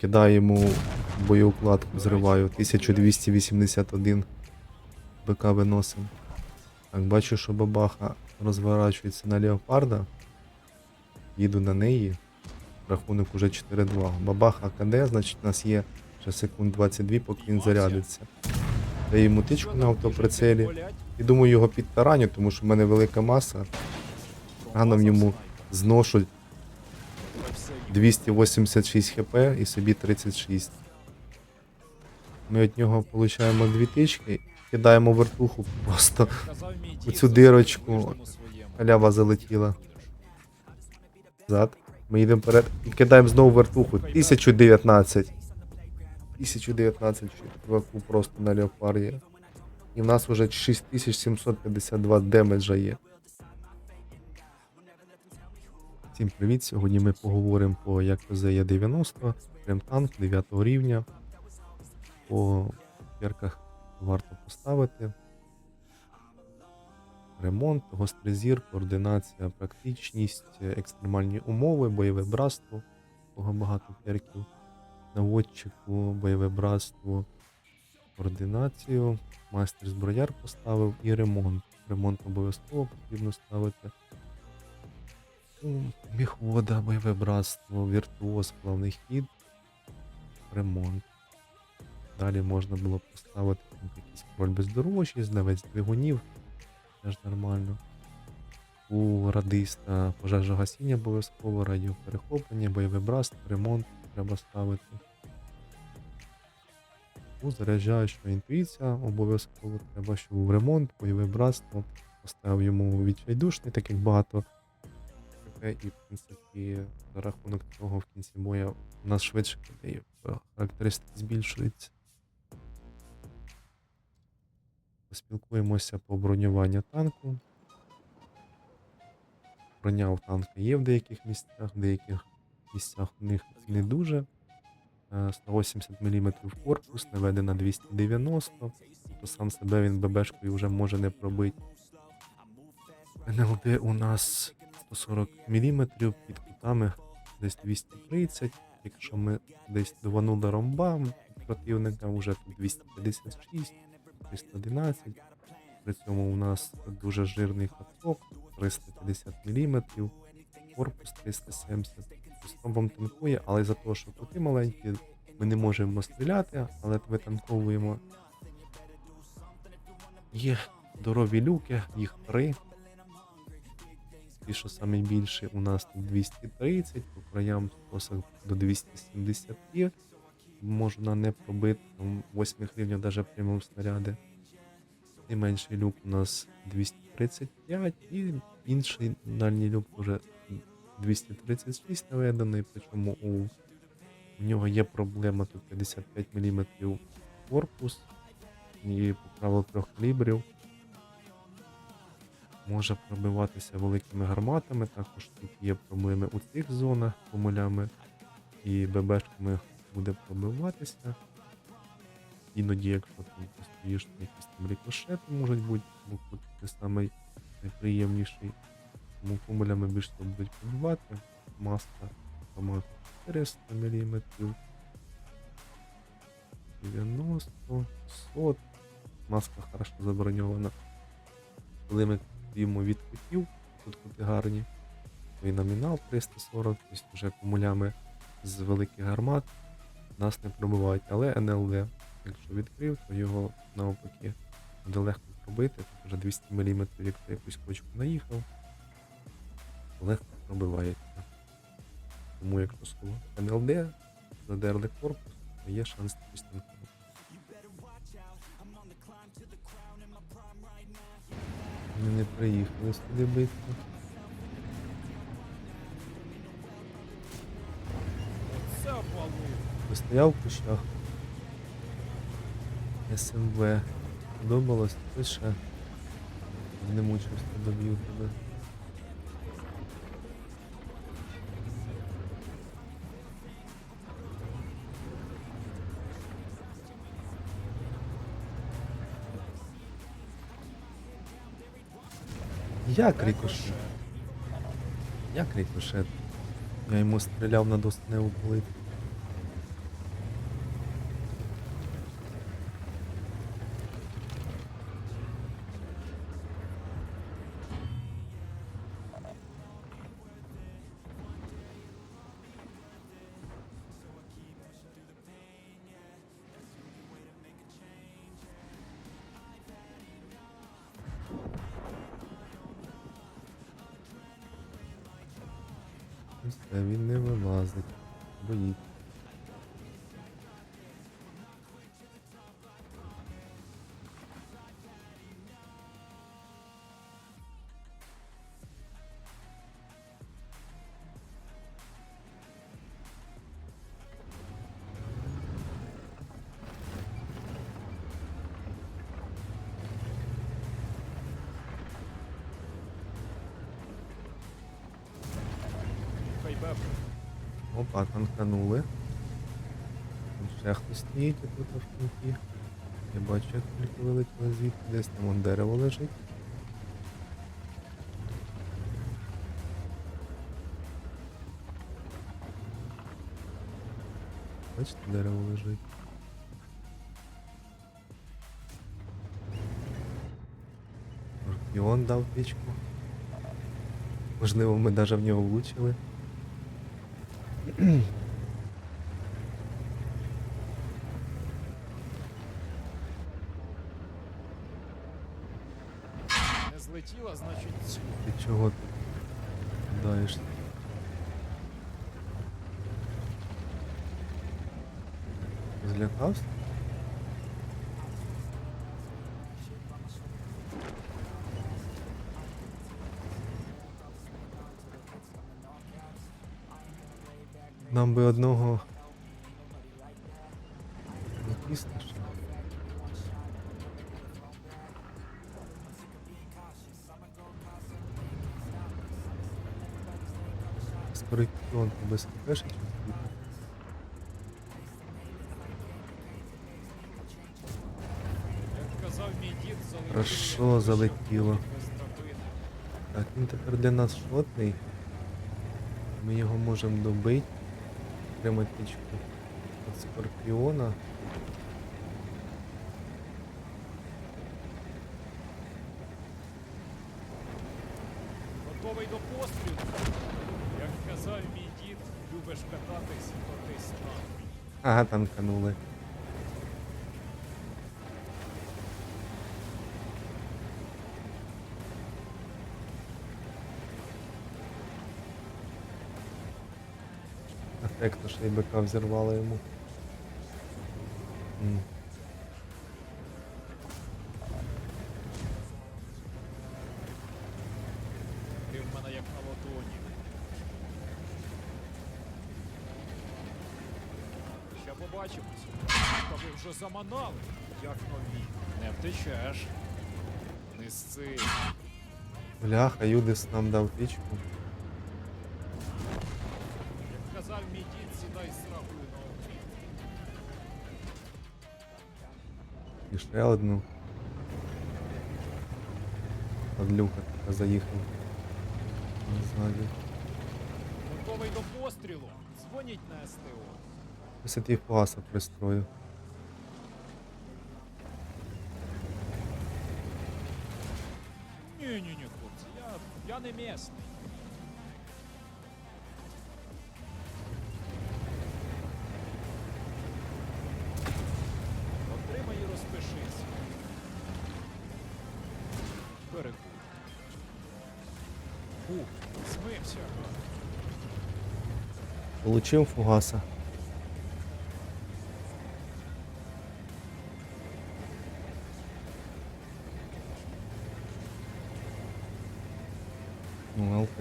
кидаю йому боєукладку, зриваю. 1281 БК виносим. Так, бачу, що бабаха розворачується на леопарда. Їду на неї. Рахунок уже 4-2. Бабаха КД, значить у нас є ще секунд 22, поки він зарядиться. Даю йому тичку на автоприцелі. І думаю його підтараню, тому що в мене велика маса. Ганом йому зношу 286 хп і собі 36. Ми від нього отримуємо дві тички, кидаємо вертуху просто. у цю дирочку. Халява залетіла. Зад. Ми їдемо вперед і кидаємо знову вертуху. 1019. 1019 чуваку просто на леопарді. І в нас вже 6752 демеджа є. Всім привіт! Сьогодні ми поговоримо по як є 90 прям танк 9 рівня. По перках варто поставити. Ремонт, гострий зір, координація, практичність, екстремальні умови, бойове братство, багато перків, наводчику, бойове братство, координацію, майстер зброяр поставив і ремонт. Ремонт обов'язково потрібно ставити. Міхвода, бойове братство, віртуоз, плавний хід, ремонт. Далі можна було поставити якийсь король бездорожжі, знавець двигунів, теж нормально. У радиста пожежогасіння обов'язково, радіоперехоплення, бойове братство, ремонт треба ставити. У заряджаюча інтуїція обов'язково треба, що в ремонт, бойове братство. Поставив йому відчайдушний, так як багато ХП, і в принципі за рахунок цього в кінці боя у нас швидше і характеристики збільшуються. Поспілкуємося по бронюванню танку. Броня у танка є в деяких місцях, в деяких місцях у них не дуже. Е, 180 мм корпус, наведена 290, тобто сам себе він ББшкою вже може не пробити. НЛД у нас 140 мм під кутами десь 230. Якщо ми десь даванули ромба противника, вже тут 256, 311. При цьому у нас дуже жирний каток 350 мм, корпус 370. Стомбом танкує, але за те, що кути маленькі, ми не можемо стріляти, але витанковуємо. Є здорові люки, їх три. Ті, що саме більше, у нас тут 230, по краям скосах до 270. Можна не пробити, там 8 рівня навіть прямом снаряди. Найменший люк у нас 235 і інший дальній люк вже 236 наведений, причому у, у нього є проблема тут 55 мм корпус і по правилу трьох калібрів. Може пробиватися великими гарматами, також тут є проблеми у цих зонах помилями і ББшками буде пробиватися. Іноді, якщо там постоїш, то якісь там рикошети можуть бути, бо не найприємніший. Тому помилями більше будуть пробивати. Маска сама 400 мм. 90, 100. Маска хорошо заброньована. Коли ми йому від кутів, тут кути гарні, і номінал 340, тобто вже помилями з великих гармат нас не пробивають. Але НЛД, якщо відкрив, то його навпаки буде легко пробити. Тут вже 200 мм, якщо якусь кочку наїхав, легко пробивається. Тому якщо слово НЛД, задерли корпус, то є шанс якийсь Ми не приїхали сюди балує. Постояв в кущах. СМВ. Подобалось, пише. не мучився, доб'ю тебе. Як рикошет? Як рикошет? Я йому стріляв на досне плитку. Не вилазить. Боїться. Тут ще хтось стоїть тут в кінці. Я бачу, як тільки вилетіло звідти, десь там вон дерево лежить. Бачите, дерево лежить. Скорпіон дав пічку. Можливо, ми навіть в нього влучили. Чого даєш? Злякався? Нам би одного Без залетіло. Хорошо, залетіло. Так, він тепер для нас шотний. Ми його можемо добити. Отримати тичку від скорпіона. Готовий до пострілу. Як казав мій любиш кататись, то ти став. Ага, танканули. Ефектно, що і бика взірвало йому. М. побачимось. Та ви вже заманали, як нові. Не втечеш. Не сци. Бляха, Юдис нам дав пічку. Як казав мій дід, сідай з рахую на обід. І ще одну. Подлюка така заїхав. Ззаді. Готовий до пострілу. Дзвоніть на СТО. Твій фугаса пристрою. Ні, ні, ні, хлопці, я, я не місний. Отримай і розпишись. Перекур. Фух, змився. Получив фугаса.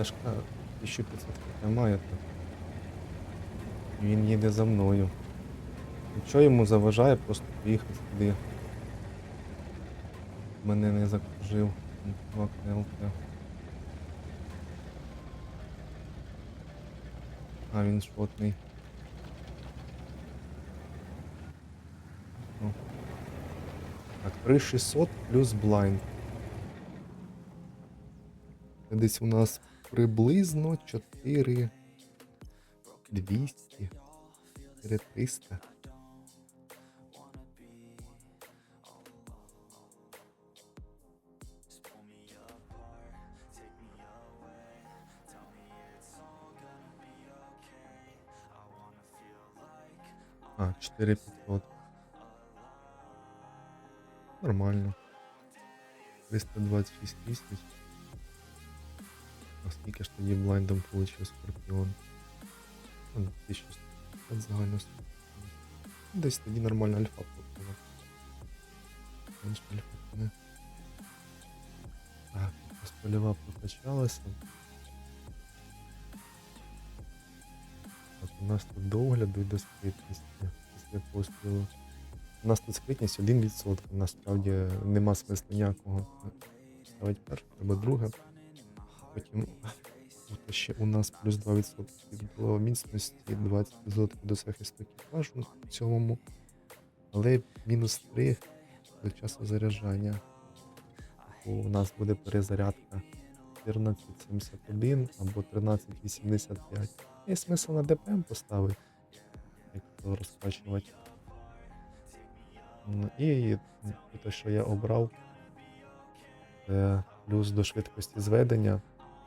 Ну, ЛТшка 1500 має так. Він їде за мною. Нічого йому заважає просто поїхати сюди. Мене не закружив. Ну. А, він шотний. О. Так, 3600 плюс блайнд. Десь у нас приблизно 4 200 4 300. А, 4500. Нормально. 326 тисяч. А ж тоді блайндом получив Скорпіон? Ну, 1100 загально. Десь тоді нормальна альфа попала. Менш альфа не. Так, польова прокачалася. Так, у нас тут догляду йде скритність після пострілу. У нас тут скритність 1%. Насправді нема смисла ніякого ставити перше, треба друге. Потім тут ще у нас плюс 2% до міцності, 20% до захисту екіпажу в цілому. Але мінус 3 до часу заряджання. У нас буде перезарядка 1471 або 1385. Є смисл на ДПМ поставити, як то розкачувати. М, І те, що я обрав, це плюс до швидкості зведення.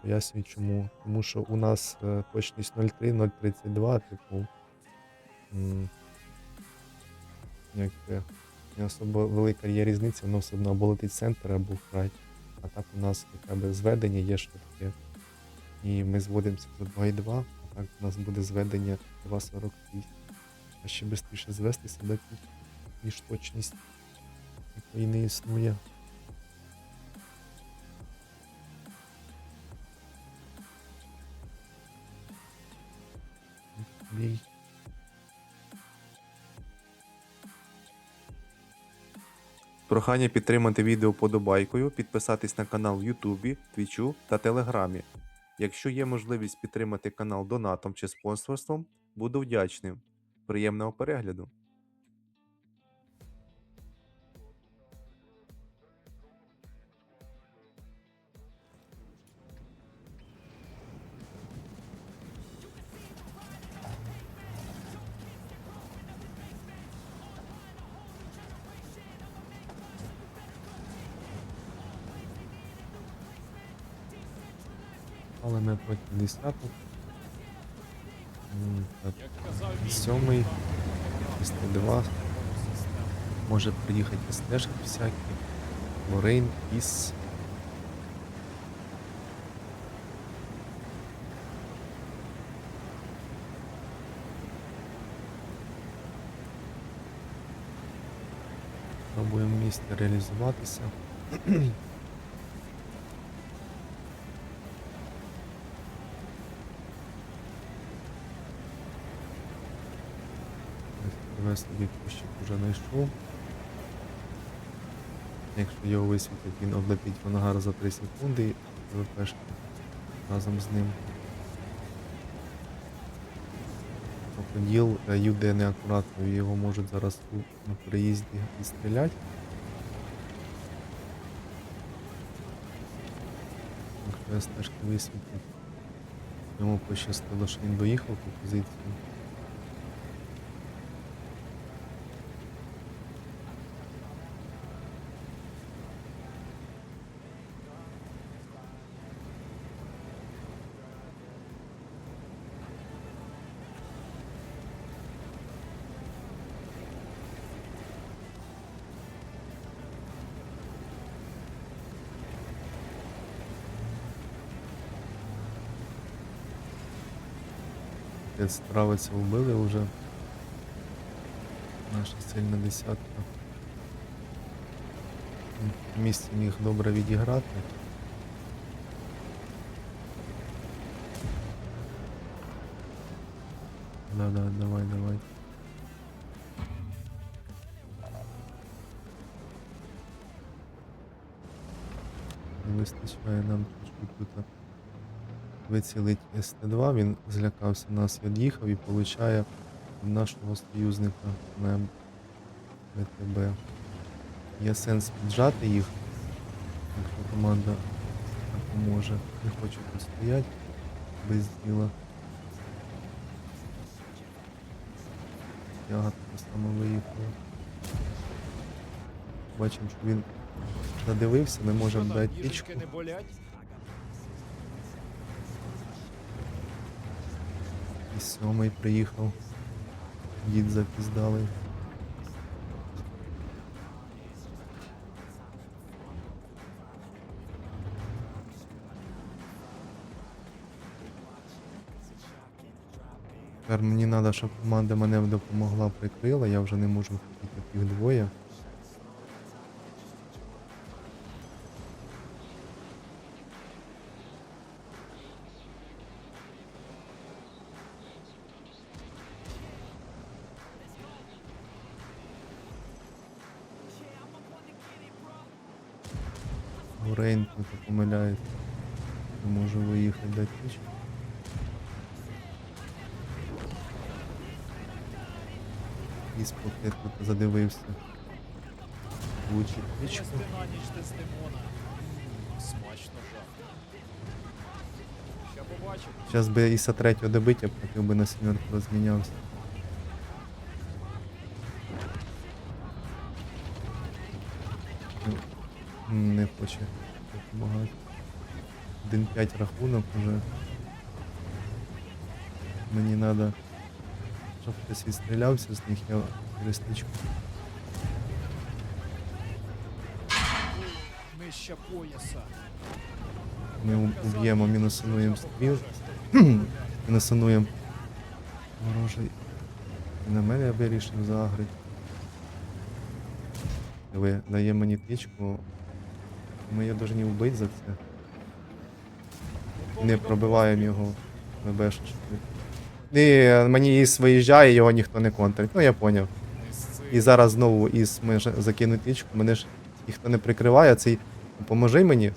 Пояснюю чому. Тому що у нас е, точність 0,3, 0,32, типу. Як це, не особо велика є різниця, воно все одно або летить центр, або край. А так у нас хоча б зведення є швидке. І ми зводимося за 2,2, а так у нас буде зведення 2,46. А ще швидше звестися до ніж точність, якої не існує. Бій. Прохання підтримати відео подобайкою, підписатись на канал в Ютубі, Твічу та Телеграмі. Якщо є можливість підтримати канал донатом чи спонсорством, буду вдячним. Приємного перегляду! Але ми проти десяток. М, так, Як казав Сьомий, систем. 202. Може приїхати стежки всякі. Лорейн, Іс. Пробуємо в місті реалізуватися. Я собі кущик вже знайшов. Якщо його висвітить, він облетить в за 3 секунди і ВПшки разом з ним. Тобто діл е, юде неакуратно, його можуть зараз у, на переїзді і стріляти. Якщо я стежки висвітлю. Йому пощастило, що він доїхав ту позицію. Десь справиться вбили вже. Наша сильна десятка. В місці міг добре відіграти. Да, да, давай, давай. Не вистачає нам чуть тут вицілить СТ2, він злякався нас, від'їхав і получає від нашого союзника на ВТБ. Є сенс піджати їх, якщо команда допоможе. Не хочу тут стояти без діла. Яга так само виїхала. Бачимо, що він задивився, ми можемо Що дати там, тичку. ніженьки не болять? І сьомий приїхав. Дід запіздалий. Тепер мені треба, щоб команда мене допомогла, прикрила, я вже не можу їх двоє. Рейн тут помиляється. Не можу виїхати до тічки. І споки тут задивився. Ніч Дездемона. Смачно жах. Зараз би Іса третього добити, я б би на сімерку розмінявся. М, Не допомагати. 1-5 рахунок уже. Мені треба, щоб хтось відстрілявся з них, я через тичку. Нижче пояса. Ми уб'ємо, мінусануємо стріл. Мінусануємо ворожий. І на мене я вирішив загрити. Ви дає мені тичку. Ми її повинні вбити за це. Не пробиваємо його ВБшечки. І мені Іс виїжджає, його ніхто не контрить. Ну я поняв. І зараз знову Іс може закинути тичку, мене ж ніхто не прикриває, цей поможи мені.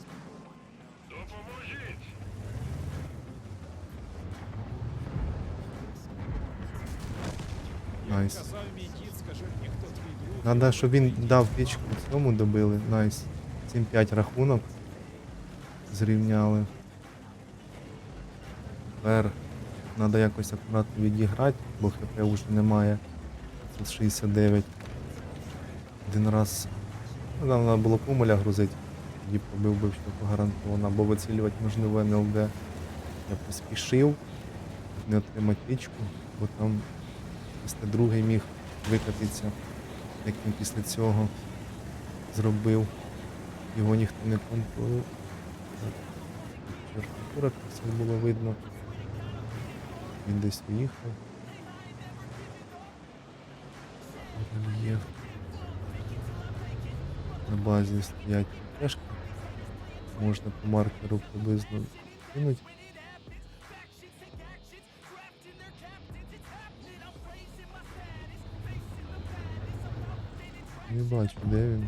Найс. Друг. Надо, щоб він дав тичку цьому добили. Найс. 7-5 рахунок. Зрівняли. Тепер треба якось акуратно відіграти, бо ХП вже немає. Тут 69. Один раз. Ну, нам треба було кумуля грузити. Тоді побив би що гарантовано. Або вицілювати можливо НЛД. Я поспішив не отримати тичку, бо там другий міг викатитися як він після цього зробив. Його ніхто не контролює. Все було видно. Він десь уїхав. Рельєф. На базі стоять пешки. Можна по маркеру приблизно кинути. Не бачу, де він.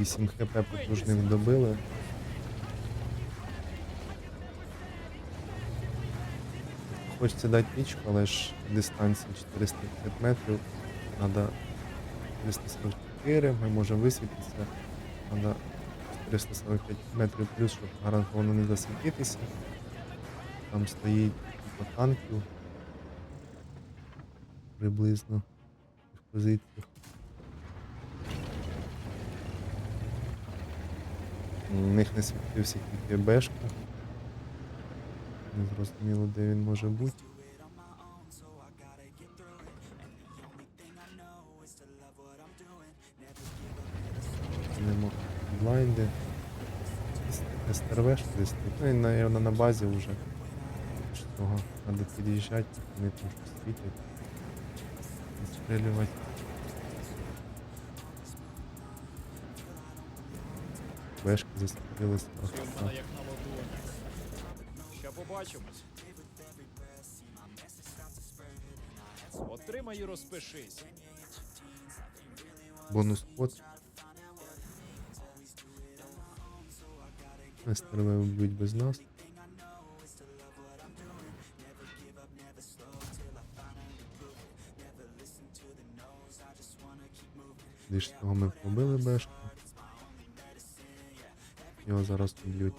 Вісім хп потужних добили. Хочеться дати пічку, але ж дистанція 450 метрів. Надо 444, ми можемо висвітитися. Надо 445 метрів плюс, щоб гарантовано не засвітитися. Там стоїть по танків. Приблизно в позиціях. У них не світився тільки бешка. Не зрозуміло, де він може бути. Нема блайнди. СТРВ десь. Ну і наверное, на базі вже. Що треба під'їжджати, вони там щось світять. Відстрілювати. На ладоні. Ще побачимось. Отримай і розпишись. Бонус код. СТРВ вб'ють без нас. Лиш того ми побили бешку. Його зараз на огні.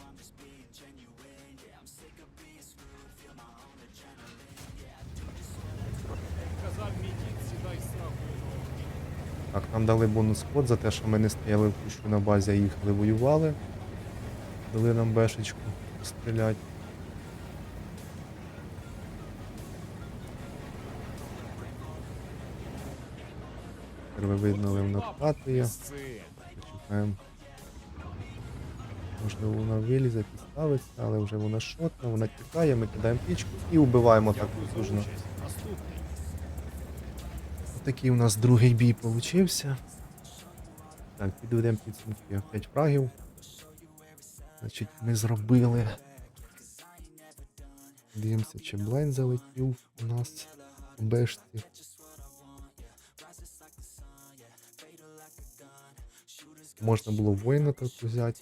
Так, нам дали бонус код за те, що ми не стояли в кущу на базі, а їхали воювали. Дали нам бешечку стріляти. Тепер ви видно, ви накатує. Пси. Почекаємо. Можливо, вона вилізе, підставиться, але вже вона шотна, вона тікає, ми кидаємо пічку і вбиваємо так потужно. Такий у нас другий бій получився. Так, підведемо підсумки 5 фрагів. Значить, ми зробили. Дивимося, чи блайн залетів у нас у бешці. Можна було воїна так взяти.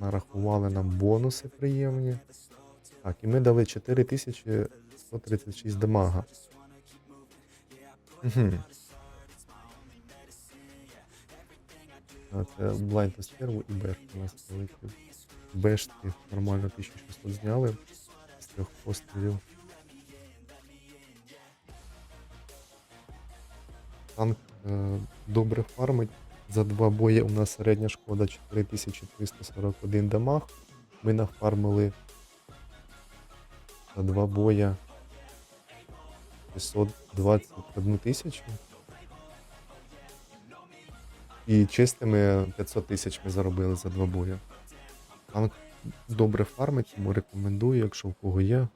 Нарахували нам бонуси приємні. Так, і ми дали 4136 дамага. Угу. Це блайнд на стерву і беш у нас великий. Бешти нормально 1600 зняли з трьох пострілів. Танк е, добре фармить. За два бої у нас середня шкода 4341 дамаг. Ми нафармили за два боя 621 тисячу. І чистими 500 тисяч ми заробили за два бої. Танк добре фармить, тому рекомендую, якщо в кого є,